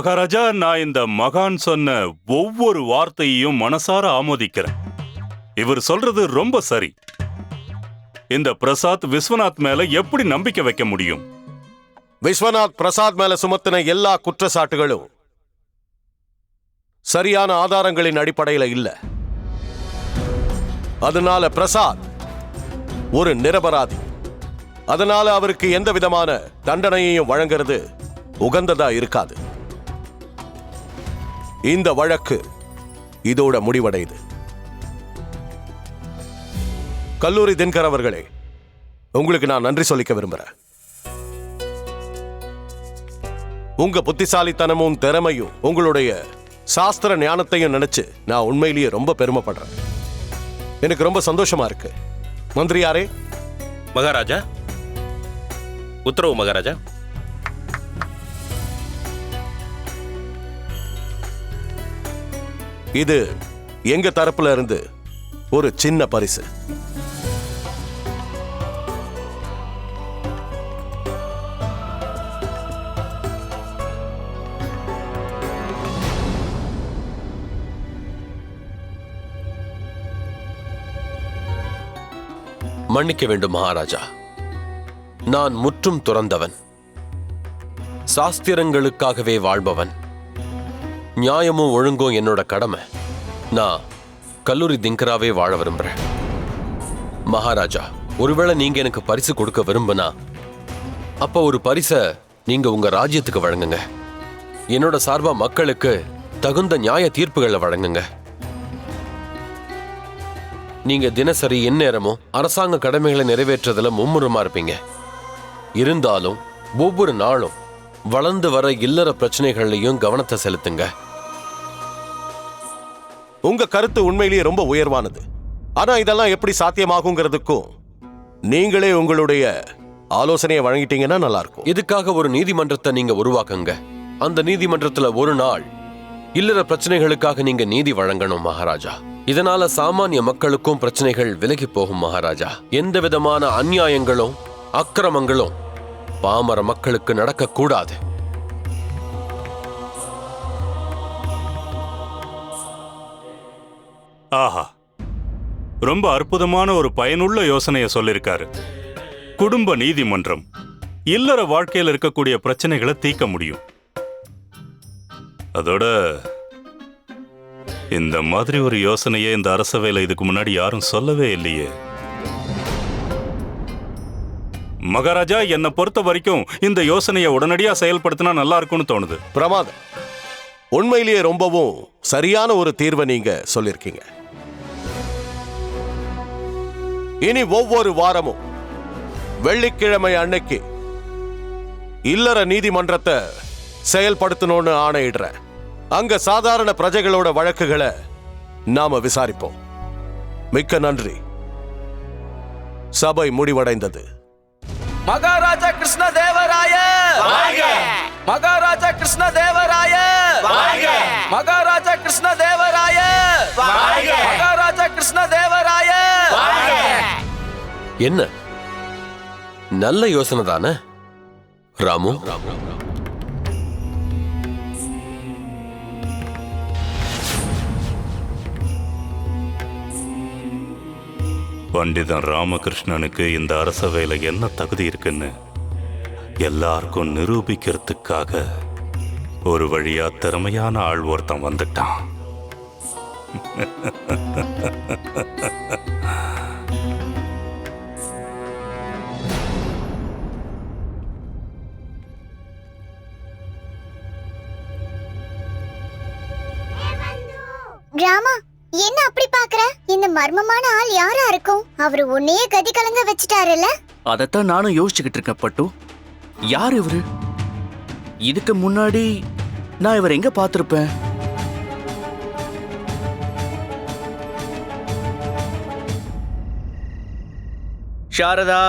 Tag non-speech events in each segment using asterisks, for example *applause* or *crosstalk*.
மகாராஜா நான் இந்த மகான் சொன்ன ஒவ்வொரு வார்த்தையையும் மனசார ஆமோதிக்கிறேன். இவர் சொல்றது ரொம்ப சரி. இந்த பிரசாத் விஸ்வநாத் மேல எப்படி நம்பிக்கை வைக்க முடியும்? விஸ்வநாத் பிரசாத் மேல சுமத்தின எல்லா குற்றச்சாட்டுகளும் சரியான ஆதாரங்களின் அடிப்படையில இல்ல. அதனால பிரசாத் ஒரு நிரபராதி. அதனால அவருக்கு எந்த விதமான தண்டனையையும் வழங்குறது உகந்ததா இருக்காது. இந்த வழக்கு இதோட முடிவடையுது. கல்லூரி தின்கர் அவர்களே உங்களுக்கு நான் நன்றி சொல்லிக்க விரும்புறேன். உங்க புத்திசாலித்தனமும் திறமையும் உங்களுடைய சாஸ்திர ஞானத்தையும் நினைச்சு நான் உண்மையிலேயே ரொம்ப பெருமைப்படுறேன். எனக்கு ரொம்ப சந்தோஷமா இருக்கு. மந்திரியாரே மகாராஜா. உத்தரவு மகாராஜா. இது எங்க தரப்புல இருந்து ஒரு சின்ன பரிசு. மன்னிக்க வேண்டும் மகாராஜா. நான் முற்றும் துறந்தவன். சாஸ்திரங்களுக்காகவே வாழ்பவன். நியாயமும் ஒழுங்கும் என்னோட கடமை. நான் கல்லூரி திங்கராவே வாழ விரும்புறேன். மகாராஜா ஒருவேளை நீங்க எனக்கு பரிசு கொடுக்க விரும்புனா அப்ப ஒரு பரிசை நீங்க உங்க ராஜ்யத்துக்கு வழங்குங்க. என்னோட சார்பா மக்களுக்கு தகுந்த நியாய தீர்ப்புகளை வழங்குங்க. நீங்க தினசரி எந்நேரமும் அரசாங்க கடமைகளை நிறைவேற்றுறதுல மும்முரமா இருப்பீங்க. இருந்தாலும் ஒவ்வொரு நாளும் வளர்ந்து வர இல்லற பிரச்சனைகள்லையும் கவனத்தை செலுத்துங்க. உங்க கருத்து உண்மையிலேயே ரொம்ப உயர்வானது. ஆனா இதெல்லாம் எப்படி சாத்தியமாகுங்கிறதுக்கும் நீங்களே உங்களுடைய ஆலோசனையை வழங்கிட்டீங்கன்னா நல்லா இருக்கும் இதுக்காக ஒரு நீதிமன்றத்தை நீங்க உருவாக்குங்க. அந்த நீதிமன்றத்துல ஒரு நாள் இல்லற பிரச்சனைகளுக்காக நீங்க நீதி வழங்கணும் மகாராஜா. இதனால சாமானிய மக்களுக்கும் பிரச்சனைகள் விலகி போகும் மகாராஜா. எந்த விதமான அநியாயங்களும் அக்கிரமங்களும் பாமர மக்களுக்கு நடக்கக்கூடாது. ஆஹா. ரொம்ப அற்புதமான ஒரு பயனுள்ள யோசனையை சொல்லியிருக்காரு குடும்ப நீதிமன்றம். இல்லற வாழ்க்கையில் இருக்கக்கூடிய பிரச்சனைகளை தீர்க்க முடியும். அதோட இந்த மாதிரி ஒரு யோசனையை இந்த அரசவையில் இதுக்கு முன்னாடி யாரும் சொல்லவே இல்லையே. மகாராஜா என்னை பொறுத்த வரைக்கும் இந்த யோசனையை உடனடியாக செயல்படுத்தினா நல்லா இருக்கும்னு தோணுது. பிரமாதம். உண்மையிலேயே ரொம்பவும் சரியான ஒரு தீர்வை நீங்க சொல்லியிருக்கீங்க. இனி ஒவ்வொரு வாரமும் வெள்ளிக்கிழமை அன்னைக்கு இல்லற நீதிமன்றத்தை செயல்படுத்தணும்னு ஆணையிடுறேன் அங்க சாதாரண பிரஜைகளோட வழக்குகளை நாம விசாரிப்போம். மிக்க நன்றி. சபை முடிவடைந்தது. மகாராஜா கிருஷ்ண தேவராய மகாராஜா கிருஷ்ண தேவராய மகாராஜா கிருஷ்ண தேவராய மகாராஜா கிருஷ்ண தேவராய என்ன? நல்ல யோசனை தானே? ராமு? பண்டிதன் ராமகிருஷ்ணனுக்கு இந்த அரசவையில் என்ன தகுதி இருக்குன்னு எல்லாருக்கும் நிரூபிக்கிறதுக்காக ஒரு வழியா திறமையான ஆள் ஒருத்தன் வந்துட்டான். *laughs* மர்மமான ஆள் யாரா இருக்கும்? அவரு உன்னையே கதி கலங்க வச்சுட்டாருல்ல? அதைத்தான் நானும் யோசிச்சுக்கிட்டு இருக்கேன் பட்டு. யார் இவரு? இதுக்கு முன்னாடி நான் இவர் எங்க பார்த்துருப்பேன்? சாரதா.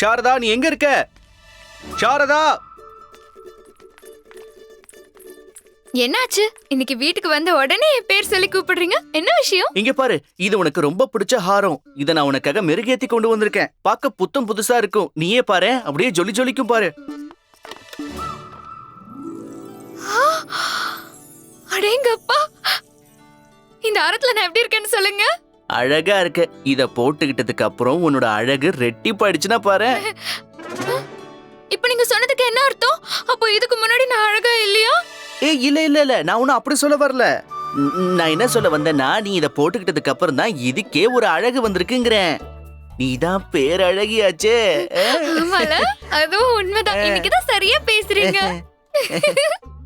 சாரதா நீ எங்க இருக்க? சாரதா! என்னாச்சு? இன்னைக்கு வீட்டுக்கு வந்த உடனே என் பேர் சொல்லி கூப்பிடுறீங்க? என்ன விஷயம்? இங்க பாரு இது உனக்கு ரொம்ப பிடிச்ச ஹாரம். இத நான் உனக்காக மெருகேத்தி கொண்டு வந்திருக்கேன். பார்க்க புத்தம் புதுசா இருக்கும். நீயே பாரு அப்படியே ஜொலி ஜொலிக்கும் பாரு. அடேங்கப்பா! இந்த ஆரத்துல நான் எப்படி இருக்கேன்னு சொல்லுங்க. அழகா இருக்க. இத போட்டுக்கிட்டதுக்கு அப்புறம் உன்னோட அழகு ரெட்டிப்பாயிடுச்சுன்னா பாரு. இப்ப நீங்க சொன்னதுக்கு என்ன அர்த்தம்? அப்போ இதுக்கு முன்னாடி நான் அழகா இல்லையா? ஏ இல்ல இல்ல இல்ல. நான் ஒன்னும் அப்படி சொல்ல வரல. நான் என்ன சொல்ல வந்தேன்னா நீ இத போட்டுக்கிட்டதுக்கு அப்புறம் தான் இதுக்கே ஒரு அழகு வந்திருக்குங்கிறேன். நீ தான் பேரழகியாச்சே. அதுவும் உண்மைதான். இன்னைக்குதான் சரியா பேசுறீங்க. *laughs*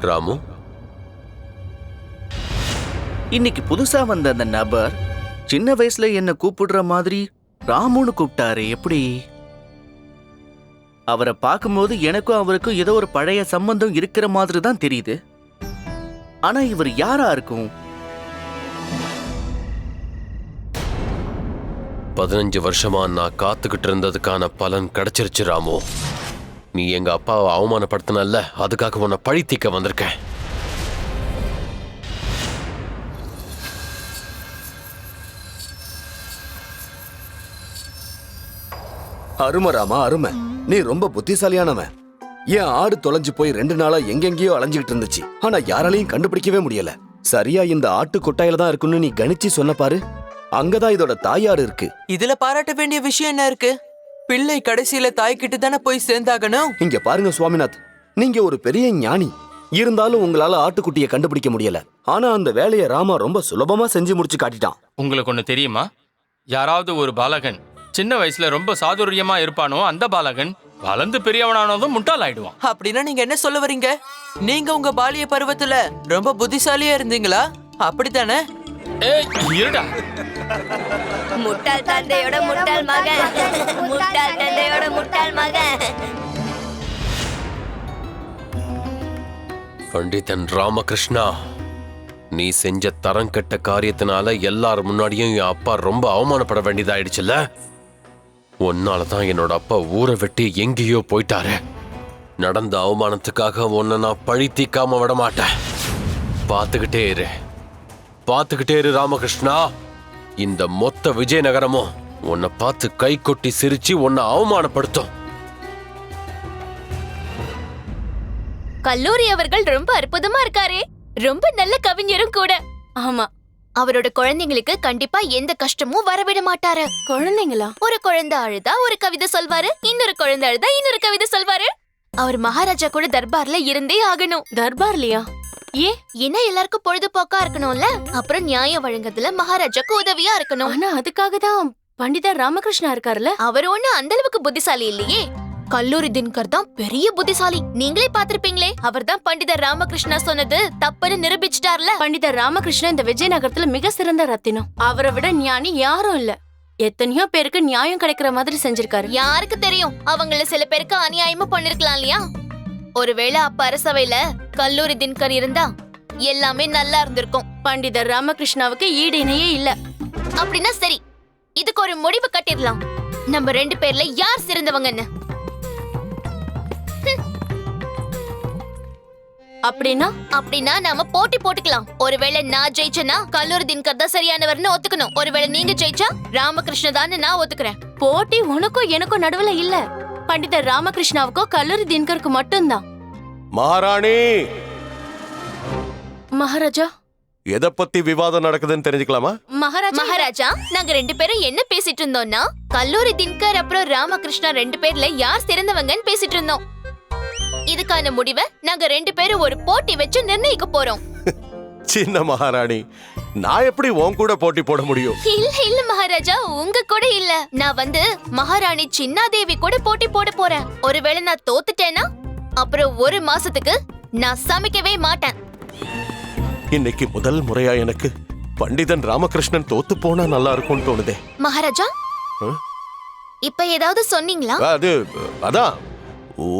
ராமு? இன்னைக்கு புதுசா வந்த அந்த நபர் சின்ன வயசுல என்ன கூப்பிடுற மாதிரி ராமுன்னு கூப்பிட்டாரு எப்படி? அவரை பார்க்கும்போது எனக்கும் அவருக்கும் ஏதோ ஒரு பழைய சம்பந்தம் இருக்கிற மாதிரி தான் தெரியுது. ஆனா இவர் யாரா இருக்கும்? பதினஞ்சு வருஷமா நான் காத்துக்கிட்டு இருந்ததுக்கான பலன் கிடைச்சிருச்சு ராமு. நீ எங்க அப்பாவை அவமானப்படுத்தினல்ல அதுக்காக உன்னை பழி தீக்க வந்திருக்கேன். அருமை ராமா அருமை. நீ ரொம்ப புத்திசாலியானவன். என் ஆடு தொலைஞ்சு போய் ரெண்டு நாளா எங்கெங்கேயோ அலைஞ்சுகிட்டு இருந்துச்சு. ஆனா யாராலையும் கண்டுபிடிக்கவே முடியல. சரியா இந்த ஆட்டு கொட்டாயில தான் இருக்குன்னு நீ கணிச்சு சொன்ன பாரு. அங்கதான் இதோட தாயாடு இருக்கு. இதுல பாராட்ட வேண்டிய விஷயம் என்ன இருக்கு? பிள்ளை கடைசியில தாய்கிட்ட தானே போய் சேர்ந்தாகணும்? இங்க பாருங்க சுவாமிநாத் நீங்க ஒரு பெரிய ஞானி. இருந்தாலும் உங்களால ஆட்டுக்குட்டியை கண்டுபிடிக்க முடியல. ஆனா அந்த வேலையை ராமா ரொம்ப சுலபமா செஞ்சு முடிச்சு காட்டிட்டான். உங்களுக்கு ஒன்று தெரியுமா? யாராவது ஒரு பாலகன் சின்ன வயசுல ரொம்ப சாதுரியமா இருப்பானோ அந்த பாலகன் வளர்ந்து பெரியவனானதும் முட்டாள் ஆயிடுவான். அப்படின்னா நீங்க என்ன சொல்ல வரீங்க? நீங்க உங்க பாலிய பருவத்துல ரொம்ப புத்திசாலியா இருந்தீங்களா? அப்படித்தானே? ஏய் இருடா. முட்டாள் தந்தையோட முட்டாள் மகன். முட்டாள் தந்தையோட முட்டாள் மகன். பண்டிதன் ராமகிருஷ்ணா நீ செஞ்ச தரம் கெட்ட காரியத்தினால எல்லார் முன்னாடியும் என் அப்பா ரொம்ப அவமானப்பட வேண்டியதாயிடுச்சுல்ல? உன்னால தான் என்னோட அப்பா ஊரை விட்டு எங்கேயோ போயிட்டாரு. நடந்த அவமானத்துக்காக உன்னை நான் பழி தீக்காம விட மாட்டேன். பார்த்துக்கிட்டே இரு. பார்த்துக்கிட்டே இரு ராமகிருஷ்ணா. இந்த மொத்த விஜயநகரமும் உன்னை பார்த்து கை கொட்டி சிரிச்சு உன்னை அவமானப்படுத்தும். கல்லூரி அவர்கள் ரொம்ப அற்புதமா இருக்காரே. ரொம்ப நல்ல கவிஞரும் கூட. ஆமா அவரோட குழந்தைங்களுக்கு கண்டிப்பா எந்த கஷ்டமும் வரவிட மாட்டாரு. குழந்தைங்களா? ஒரு குழந்தை அழுதா ஒரு கவிதை சொல்வாரு. இன்னொரு குழந்தை அழுதா இன்னொரு கவிதை சொல்வாரு. அவர் மகாராஜா கூட தர்பார்ல இருந்தே ஆகணும். தர்பார்லயா? ஏ என்ன எல்லாருக்கும் பொழுதுபோக்கா இருக்கணும்ல? அப்புறம் நியாயம் வழங்குறதுல மகாராஜாக்கு உதவியா இருக்கணும். ஆனா அதுக்காக தான் பண்டிதர் ராமகிருஷ்ணா இருக்காருல்ல? அவர் ஒண்ணு அந்த அளவுக்கு புத்திசாலி இல்லையே. கல்லூரி தின்கர் தான் பெரிய புத்திசாலி. நீங்களே பாத்திருப்பீங்களே அவர் தான் பண்டிதர் ராமகிருஷ்ணா சொன்னது தப்புன்னு நிரூபிச்சிட்டார்ல. பண்டிதர் ராமகிருஷ்ணன் இந்த விஜயநகரத்துல மிக சிறந்த ரத்தினம். அவரை விட ஞானி யாரும் இல்ல. எத்தனையோ பேருக்கு நியாயம் கிடைக்கிற மாதிரி செஞ்சிருக்காரு. யாருக்கு தெரியும்? அவங்கள சில பேருக்கு அநியாயமா பண்ணிருக்கலாம் இல்லையா? ஒருவேளை அப்ப அரசவையில கல்லூரி தின்கர் இருந்தா எல்லாமே நல்லா இருந்திருக்கும். பண்டிதர் ராமகிருஷ்ணாவுக்கு ஈடு இணையே இல்ல. அப்படின்னா சரி இதுக்கு ஒரு முடிவு கட்டிடலாம். நம்ம ரெண்டு பேர்ல யார் சிறந்தவங்கன்னு? அப்படின்னா? அப்படின்னா நாம போட்டி போட்டுக்கலாம். ஒருவேளை நான் ஜெயிச்சேன்னா கல்லூரி தின்கர் தான் சரியானவர்னு ஒத்துக்கணும். ஒருவேளை நீங்க ஜெயிச்சா ராமகிருஷ்ண தான் நான் ஒத்துக்கிறேன். போட்டி உனக்கும் எனக்கும் நடுவுல இல்ல. பண்டிதர் ராமகிருஷ்ணாவுக்கும் கல்லூரி தினகருக்கு மட்டும்தான். மகாராணி! மகாராஜா? எதை பத்தி விவாதம் நடக்குதுன்னு தெரிஞ்சுக்கலாமா? மகாராஜா மகாராஜா நாங்க ரெண்டு பேரும் என்ன பேசிட்டு இருந்தோம்னா கல்லூரி தின்கர் அப்புறம் ராமகிருஷ்ணா ரெண்டு பேர்ல யார் சிறந்தவங்கன்னு பேசிட்டு இருந்தோம். இதுக்கான முடிவை நாங்க ரெண்டு பேரும் ஒரு போட்டி வச்சு நிர்ணயிக்க போறோம். *laughs* சின்ன மகாராணி நான் எப்படி உன் கூட போட்டி போட முடியும்? இல்ல இல்ல மகாராஜா உங்க கூட இல்ல. நான் வந்து மகாராணி சின்னாதேவி கூட போட்டி போட போறேன். ஒருவேளை நான் தோத்துட்டேன்னா அப்புறம் ஒரு மாசத்துக்கு நான் சமைக்கவே மாட்டேன். இன்னைக்கு முதல் முறையா எனக்கு பண்டிதன் ராமகிருஷ்ணன் தோத்து போனா நல்லா இருக்கும்னு தோணுதே. மகாராஜா? இப்ப ஏதாவது சொன்னீங்களா? அது அதான்.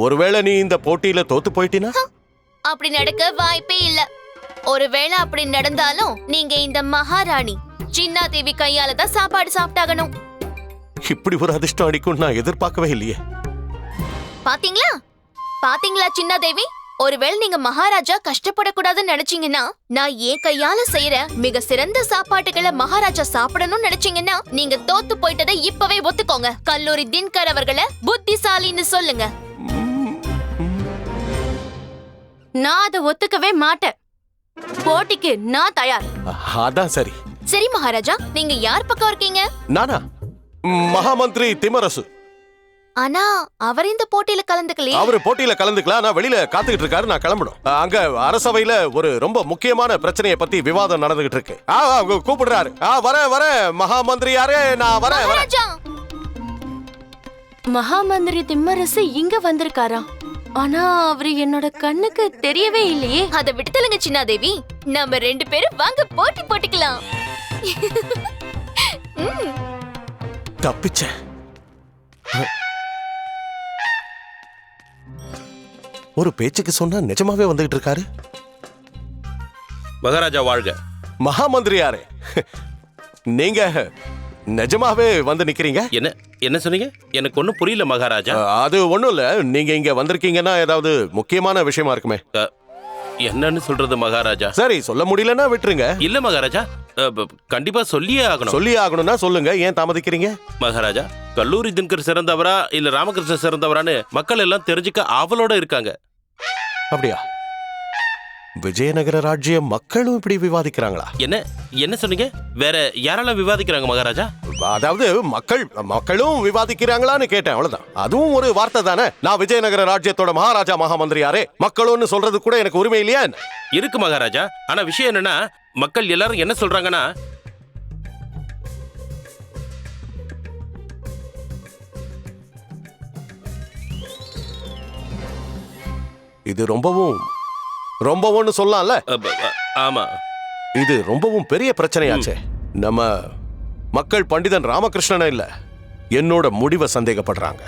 ஒருவேளை நீ இந்த போட்டியில தோத்து போயிட்டினா? அப்படி நடக்க வாய்ப்பே இல்ல. ஒருவேளை அப்படி நடந்தாலும் நீங்க இந்த மகாராணி சின்னாதேவி கையால தான் சாப்பாடு சாப்பிட்டாகணும். இப்படி ஒரு அதிர்ஷ்டம் அடிக்கும் நான் எதிர்பார்க்கவே இல்லையே. பாத்தீங்களா? பாத்தீங்களா சின்னாதேவி? ஒருவேளை நீங்க மகாராஜா கஷ்டப்படக்கூடாதுன்னு நினைச்சீங்கன்னா நான் என் கையால செய்யற மிக சிறந்த சாப்பாட்டுகளை மகாராஜா சாப்பிடணும்னு நினைச்சீங்கன்னா நீங்க தோத்து போயிட்டதை இப்பவே ஒத்துக்கோங்க. கல்லூரி தின்கர் அவர்களை புத்திசாலின்னு சொல்லுங்க. நான் அதை ஒத்துக்கவே மாட்டேன். போட்டிக்கு நான் தயார். அதான் சரி. சரி மகாராஜா நீங்க யார் பக்கம் இருக்கீங்க? நானா? மகாமந்திரி திமரசு ஆனா அவர் இந்த போட்டியில கலந்துக்கலையே. அவரு போட்டியில கலந்துக்கலாம் நான் வெளியில காத்துக்கிட்டு இருக்காரு நான் கிளம்பணும். அங்க அரசவையில ஒரு ரொம்ப முக்கியமான பிரச்சனையை பத்தி விவாதம் நடந்துகிட்டு இருக்கு. ஆ கூப்பிடுறாரு. ஆ வரேன் வரேன் மகாமந்திரியாரே நான் வரேன் வரேன் மகாராஜா! மகாமந்திரி திம்மரசு இங்க வந்திருக்காரா? ஆனா அவரு என்னோட கண்ணுக்கு தெரியவே இல்லையே. அதை விட்டுத்தலுங்க சின்னாதேவி. நம்ம ரெண்டு பேரும் வாங்க போட்டி போட்டுக்கலாம். *laughs* தப்பிச்சேன். ஒரு பேச்சுக்கு சொன்னா நிஜமாவே வந்துகிட்டு இருக்காரு? மகாராஜா வாழ்க. மகாமந்திரியாரே நீங்க நிஜமாவே வந்து நிக்கிறீங்க? என்ன என்ன சொன்னீங்க? எனக்கு ஒன்றும் புரியல மகாராஜா. அது ஒண்ணும் இல்ல. நீங்க இங்க வந்திருக்கீங்கன்னா ஏதாவது முக்கியமான விஷயமா இருக்குமே. என்னன்னு சொல்றது மகாராஜா? சரி சொல்ல முடியலன்னா விட்டுருங்க. இல்ல மகாராஜா கண்டிப்பா சொல்லியே ஆகணும். சொல்லி ஆகணும்னா சொல்லுங்க. ஏன் தாமதிக்கிறீங்க? மகாராஜா கல்லூரி தினகர் சிறந்தவரா இல்ல ராமகிருஷ்ணன் சிறந்தவரான்னு மக்கள் எல்லாம் தெரிஞ்சுக்க ஆவலோட இருக்காங்க. அப்படியா? விஜயநகர ராஜ்ய மக்களும் இப்படி விவாதிக்கிறாங்களா? என்ன என்ன சொன்னீங்க? வேற யாரெல்லாம் விவாதிக்கிறாங்க மகாராஜா? அதாவது மக்கள் மக்களும் விவாதிக்கிறாங்களான்னு கேட்டேன் அவ்வளவுதான். அதுவும் ஒரு வார்த்தை தானே? நான் விஜயநகர ராஜ்யத்தோட மகாராஜா மகாமந்திரியாரே. மக்களும்னு சொல்றது கூட எனக்கு உரிமை இல்லையா? இருக்கு மகாராஜா. ஆனா விஷயம் என்னன்னா மக்கள் எல்லாரும் என்ன சொல்றாங்கன்னா இது ரொம்பவும் ரொம்பவும் சொல்லலாம்ல? ஆமா. இது ரொம்பவும் பெரிய பிரச்சனையாச்சே. நம்ம மக்கள் பண்டிதன் ராமகிருஷ்ணன் இல்ல என்னோட முடிவை சந்தேகப்படுறாங்க.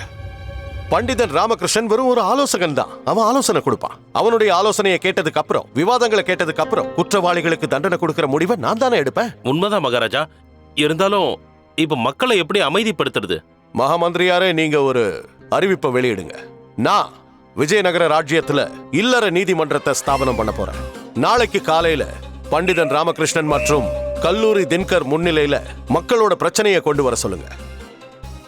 பண்டிதன் ராமகிருஷ்ணன் வெறும் ஒரு ஆலோசகன் தான். அவன் ஆலோசனை கொடுப்பான். அவனுடைய ஆலோசனையை கேட்டதுக்கு அப்புறம் விவாதங்களை கேட்டதுக்கு அப்புறம் குற்றவாளிகளுக்கு தண்டனை கொடுக்கிற முடிவை நான் தானே எடுப்பேன்? உண்மைதான் மகாராஜா. இருந்தாலும் இப்ப மக்களை எப்படி அமைதிப்படுத்துறது? மகாமந்திரியாரே நீங்க ஒரு அறிவிப்பை வெளியிடுங்க. நான் விஜயநகர ராஜ்யத்துல இல்லற நீதிமன்றத்தை ஸ்தாபனம் பண்ண போறேன். நாளைக்கு காலையில பண்டிதன் ராமகிருஷ்ணன் மற்றும் கல்லூரி தின்கர் முன்னிலையில மக்களோட பிரச்சனையை கொண்டு வர சொல்லுங்க.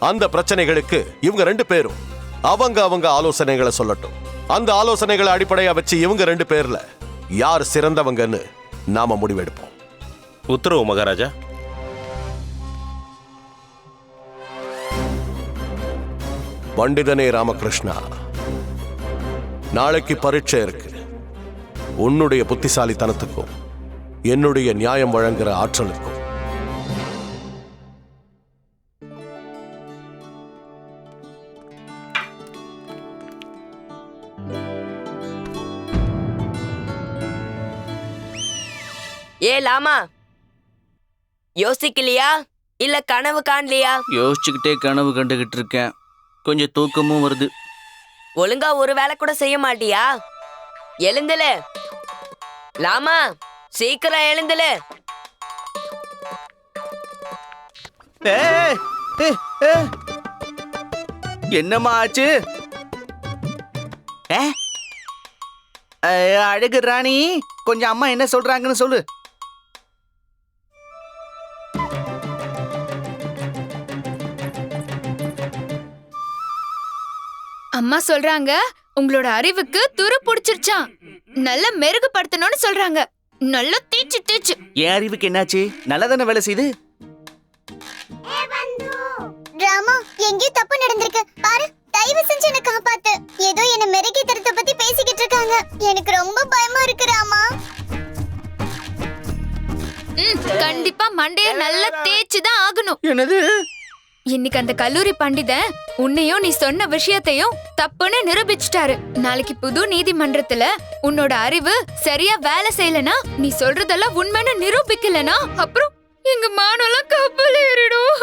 அந்த பிரச்சனைகளுக்கு இவங்க ரெண்டு பேரும் அவங்க அவங்க ஆலோசனைகளை சொல்லட்டும். அந்த ஆலோசனைகளை அடிப்படையா வச்சு இவங்க ரெண்டு பேர்ல யார் சிறந்தவங்கன்னு நாம முடிவெடுப்போம். உத்தரவு மகாராஜா. பண்டிதனே ராமகிருஷ்ணா நாளைக்கு பரீட்சை இருக்கு. உன்னுடைய புத்திசாலித்தனத்துக்கும் என்னுடைய நியாயம் வழங்குற ஆற்றலுக்கும். ஏ லாமா? யோசிக்கலையா? இல்ல கனவு காணலையா? யோசிச்சுக்கிட்டே கனவு கண்டுகிட்டு இருக்கேன். கொஞ்சம் தூக்கமும் வருது. ஒழுங்கா ஒரு வேலை கூட செய்ய மாட்டியா? எழுந்துல. லாமா சீக்கிரம் எழுந்துல. என்னம்மா ஆச்சு? அழகு ராணி கொஞ்சம் அம்மா என்ன சொல்றாங்கன்னு சொல்லு. அம்மா சொல்றாங்க உங்களோட அறிவுக்கு துரு புடிச்சிருச்சான் நல்ல மெருகுபடுத்தணும்னு சொல்றாங்க. நல்லா தீச்சு தீச்சு என் அறிவுக்கு என்னாச்சு? நல்லா தானே வேலை செய்யுது ராமா எங்கேயோ தப்பு நடந்திருக்கு. பாரு தயவு செஞ்சு என்ன காப்பாத்து. ஏதோ என்ன மெருகி தரத்தை பத்தி பேசிக்கிட்டு இருக்காங்க. எனக்கு ரொம்ப பயமா இருக்கு ராமா. ம், கண்டிப்பா மண்டைய நல்லா தேய்ச்சு தான் ஆகணும். என்னது? இன்னைக்கு அந்த கல்லூரி பண்டிதன் உன்னையும் நீ சொன்ன விஷயத்தையும் தப்புன்னு நிரூபிச்சிட்டாரு. நாளைக்கு புது நீதிமன்றத்துல உன்னோட அறிவு சரியா வேலை செய்யலனா நீ சொல்றதெல்லாம் உண்மைன்னு நிரூபிக்கலனா அப்புறம் எங்க மானெல்லாம் கப்பல் ஏறிடும்.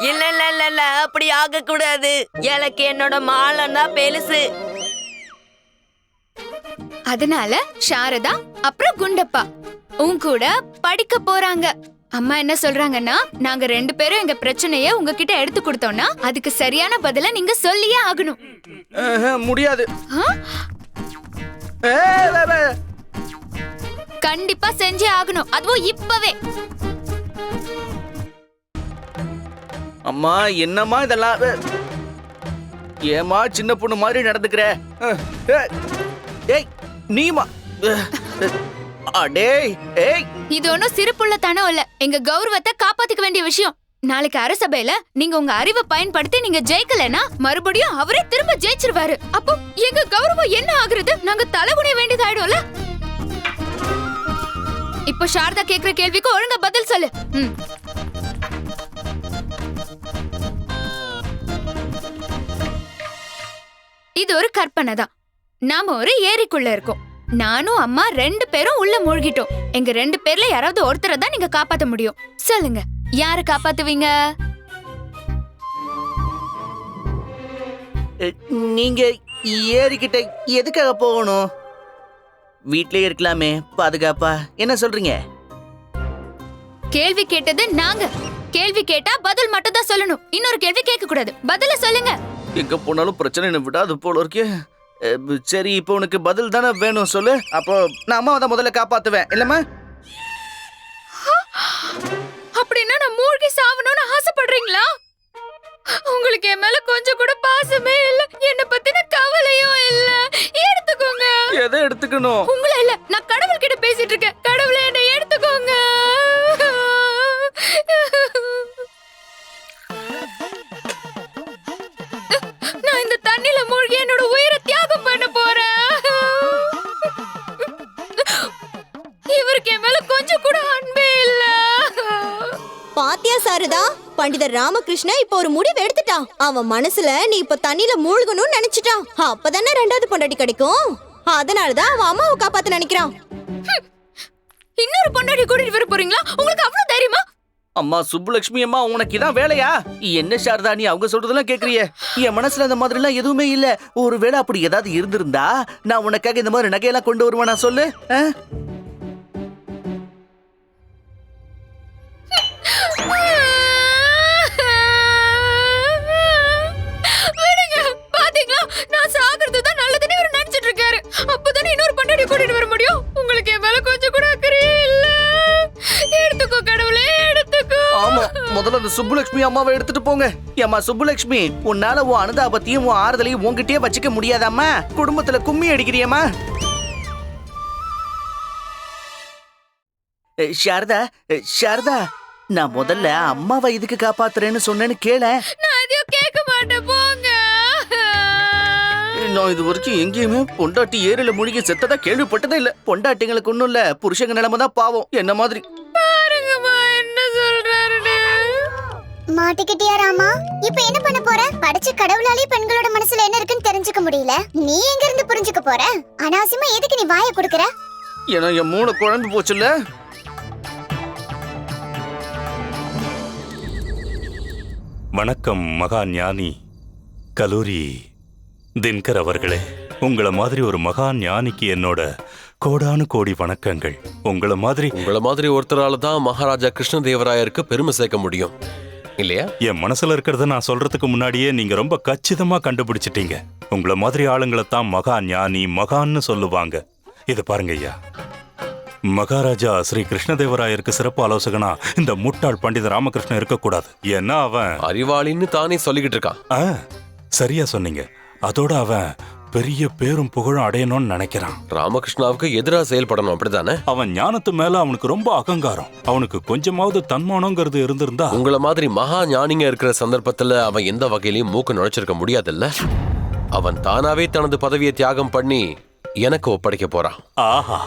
இல்ல இல்ல இல்ல இல்ல அப்படி ஆக கூடாது எனக்கு என்னோட மாலன்னா பெருசு. அதனால சாரதா அப்புறம் குண்டப்பா. உன் கூட படிக்க போறாங்க. அம்மா என்ன சொல்றாங்கன்னா நாங்க ரெண்டு பேரும் எங்க பிரச்சனைய உங்ககிட்ட எடுத்து கொடுத்தோம்னா அதுக்கு சரியான பதில நீங்க சொல்லியே ஆகணும் முடியாது. கண்டிப்பா செஞ்சே ஆகணும் அதுவும் இப்பவே அம்மா என்னம்மா இதெல்லாம் ஏ. ஏம்மா சின்ன பொண்ணு மாதிரி நடந்துக்கிற. ஏய் நீமா. அடேய் ஏய். இது ஒன்றும் தனம் இல்ல. எங்க கௌரவத்தை காப்பாத்திக்க வேண்டிய விஷயம். நாளைக்கு அரசபையில நீங்க உங்க அறிவை பயன்படுத்தி நீங்க ஜெயிக்கலனா மறுபடியும் அவரே திரும்ப ஜெயிச்சிருவாரு. அப்போ எங்க கௌரவம் என்ன ஆகுறது? நாங்க தலைகுனிய வேண்டியதாயிடும்ல? இப்போ சாரதா கேக்குற கேள்விக்கு ஒழுங்கா பதில் சொல்லு. ம். இது ஒரு கற்பனை தான். நாம ஒரு ஏரிக்குள்ள இருக்கோம். நானும் அம்மா ரெண்டு பேரும் உள்ள மூழ்கிட்டோம். எங்க ரெண்டு பேர்ல யாராவது ஒருத்தரை தான் நீங்க காப்பாத்த முடியும். சொல்லுங்க யார காப்பாத்துவீங்க? நீங்க ஏறிக்கிட்ட எதுக்காக போகணும்? வீட்லயே இருக்கலாமே பாதுகாப்பா. என்ன சொல்றீங்க? கேள்வி கேட்டது நாங்க. கேள்வி கேட்டா பதில் மட்டும் தான் சொல்லணும். இன்னொரு கேள்வி கேட்க கூடாது பதில சொல்லுங்க. எங்க போனாலும் பிரச்சனை என்ன விடாது போல இருக்கே. சரி இப்போ உனக்கு பதில் தானே வேணும் சொல்லு. அப்போ நான் அம்மாவை தான் முதல்ல காப்பாத்துவேன். இல்லம்மா? அப்படின்னா நான் மூழ்கி சாவணும்னு ஆசைப்படுறீங்களா? உங்களுக்கு என் மேல கொஞ்சம் கூட பாசமே இல்ல. என்ன பத்தின கவலையும் இல்ல. எடுத்துக்கோங்க. எதை எடுத்துக்கணும்? உங்களை இல்ல நான் கடவுள் கிட்ட பேசிட்டு இருக்கேன். சாரதா? பண்டிதர் ராமகிருஷ்ணா இப்ப ஒரு முடிவு எடுத்துட்டான். அவன் மனசுல நீ இப்ப தண்ணியில மூழ்கணும்னு நினைச்சிட்டான். அப்பதானே ரெண்டாவது பொண்டாட்டி கிடைக்கும். அதனாலதான் அவன் அம்மாவை காப்பாத்த நினைக்கிறான். இன்னொரு பொண்டாடி கூட்டிட்டு வர போறீங்களா? உங்களுக்கு அவ்வளவு தைரியமா? அம்மா சுப்புலட்சுமி அம்மா உனக்கு இதான் வேலையா? என்ன சாரதா நீ அவங்க சொல்றதெல்லாம் கேக்குறியே. என் மனசுல அந்த மாதிரி எல்லாம் எதுவுமே இல்ல. ஒருவேளை அப்படி ஏதாவது இருந்திருந்தா நான் உனக்காக இந்த மாதிரி நகையெல்லாம் கொண்டு வருவேனா சொல்லு அப்பதானே இன்னொரு பொண்டாடி கூட்டிட்டு வர முடியும்? உங்களுக்கு என் மேல கொஞ்சம் கூட அக்கறையே இல்ல. எடுத்துக்கோ கடவுளே எடுத்துக்கோ. ஆமா முதல்ல அந்த சுப்புலட்சுமி அம்மாவை எடுத்துட்டு போங்க. ஏம்மா சுப்புலட்சுமி உன்னால உன் அனுதாபத்தையும் உன் ஆறுதலையும் உன்கிட்டயே வச்சுக்க முடியாதாம்மா? குடும்பத்துல கும்மி அடிக்கிறியம்மா? சாரதா சாரதா நான் முதல்ல அம்மாவை இதுக்கு காப்பாத்துறேன்னு சொன்னேன்னு கேள. நான் எதையும் கேட்க மாட்டேன் நான் இது வரைக்கும் எங்கேயுமே பொண்டாட்டி ஏரியில மூழ்கி செத்ததா கேள்விப்பட்டதே இல்ல. பொண்டாட்டிங்களுக்கு ஒண்ணும் இல்ல. புருஷங்க நிலைமை தான் பாவம். என்ன மாதிரி? மாட்டிக்கிட்டியா ராமா? இப்ப என்ன பண்ண போற? படிச்ச கடவுளாலே பெண்களோட மனசுல என்ன இருக்குன்னு தெரிஞ்சுக்க முடியல. நீ எங்க இருந்து புரிஞ்சுக்க போற? அனாவசியமா எதுக்கு நீ வாயை கொடுக்கற? ஏன்னா என் மூளை குழம்பு போச்சுல்ல. வணக்கம் மகா ஞானி. கலூரி தின்கர் அவர்களே உங்கள மாதிரி ஒரு மகா ஞானிக்கு என்னோட கோடானு கோடி வணக்கங்கள். உங்கள மாதிரி உங்கள மாதிரி ஒருத்தரால தான் மகாராஜா கிருஷ்ணதேவராயருக்கு பெருமை சேர்க்க முடியும். இல்லையா? என் மனசுல இருக்கிறத நான் சொல்றதுக்கு முன்னாடியே நீங்க ரொம்ப கச்சிதமா கண்டுபிடிச்சிட்டீங்க. உங்கள மாதிரி ஆளுங்களை தான் மகா ஞானி மகான்னு சொல்லுவாங்க. இது பாருங்க ஐயா. மகாராஜா ஸ்ரீ கிருஷ்ணதேவராயருக்கு சிறப்பு ஆலோசகனா இந்த முட்டாள் பண்டித ராமகிருஷ்ணன் இருக்கக்கூடாது. ஏன்னா அவன் அறிவாளின்னு தானே சொல்லிக்கிட்டு இருக்கான். சரியா சொன்னீங்க. அதோட அவன் பெரிய பேரும் புகழும் அடையணும்னு நினைக்கிறான். ராமகிருஷ்ணாவுக்கு எதிராக செயல்படணும் அப்படிதானே அவன் ஞானத்து மேல அவனுக்கு ரொம்ப அகங்காரம். அவனுக்கு கொஞ்சமாவது தன்மானங்கிறது இருந்திருந்தா உங்கள மாதிரி மகா ஞானிங்க இருக்கிற சந்தர்ப்பத்துல அவன் எந்த வகையிலயும் மூக்கு நுழைச்சிருக்க முடியாதுல்ல? அவன் தானாவே தனது பதவியை தியாகம் பண்ணி எனக்கு ஒப்படைக்க போறான். ஆஹா.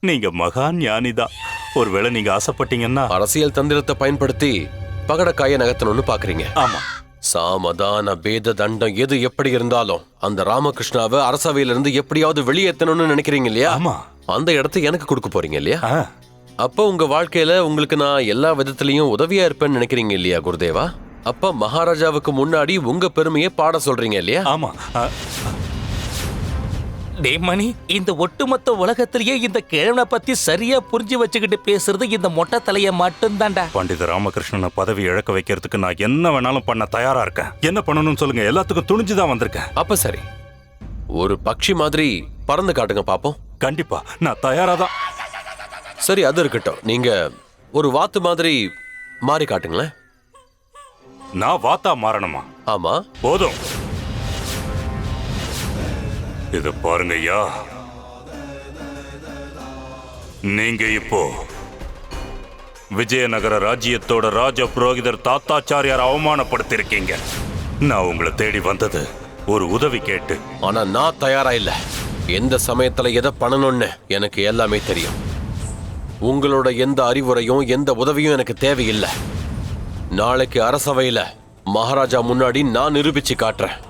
நீங்க மகா ஞானிதான் ஒருவேளை நீங்க ஆசைப்பட்டீங்கன்னா அரசியல் தந்திரத்தை பயன்படுத்தி பகடக்காய நகர்த்தணும்னு பாக்குறீங்க. ஆமா. சாமதான பேத தண்டம் எது எப்படி இருந்தாலும் அந்த ராமகிருஷ்ணாவை அரசவையில இருந்து எப்படியாவது வெளியேத்தணும்னு நினைக்கிறீங்க இல்லையா? ஆமா. அந்த இடத்தை எனக்கு கொடுக்க போறீங்க இல்லையா? அப்போ உங்க வாழ்க்கையில உங்களுக்கு நான் எல்லா விதத்திலையும் உதவியா இருப்பேன்னு நினைக்கிறீங்க இல்லையா குருதேவா? அப்ப மகாராஜாவுக்கு முன்னாடி உங்க பெருமையை பாட சொல்றீங்க இல்லையா? ஆமா. டேய் மணி இந்த ஒட்டுமொத்த உலகத்திலேயே இந்த கிழவனை பத்தி சரியா புரிஞ்சு வச்சுக்கிட்டு பேசுறது இந்த மொட்டை தலைய மட்டும்தான்டா. பண்டித ராமகிருஷ்ணனை பதவி இழக்க வைக்கிறதுக்கு நான் என்ன வேணாலும் பண்ண தயாரா இருக்கேன். என்ன பண்ணணும்னு சொல்லுங்க எல்லாத்துக்கும் துணிஞ்சுதான் வந்திருக்கேன். அப்ப சரி. ஒரு பக்ஷி மாதிரி பறந்து காட்டுங்க பாப்போம். கண்டிப்பா நான் தயாரா தான் சரி அது இருக்கட்டும். நீங்க ஒரு வாத்து மாதிரி மாறி காட்டுங்களேன். நான் வாத்தா மாறணுமா? ஆமா. போதும். இதை பாருங்க ஐயா நீங்க இப்போ விஜயநகர ராஜ்யத்தோட ராஜ புரோகிதர் தாத்தாச்சாரியார் அவமானப்படுத்திருக்கீங்க நான் உங்களை தேடி வந்தது ஒரு உதவி கேட்டு. ஆனா நான் தயாரா இல்ல. எந்த சமயத்துல எதை பண்ணணும்னு எனக்கு எல்லாமே தெரியும். உங்களோட எந்த அறிவுரையும் எந்த உதவியும் எனக்கு தேவையில்லை. நாளைக்கு அரசவையில மகாராஜா முன்னாடி நான் நிரூபிச்சு காட்டுறேன்.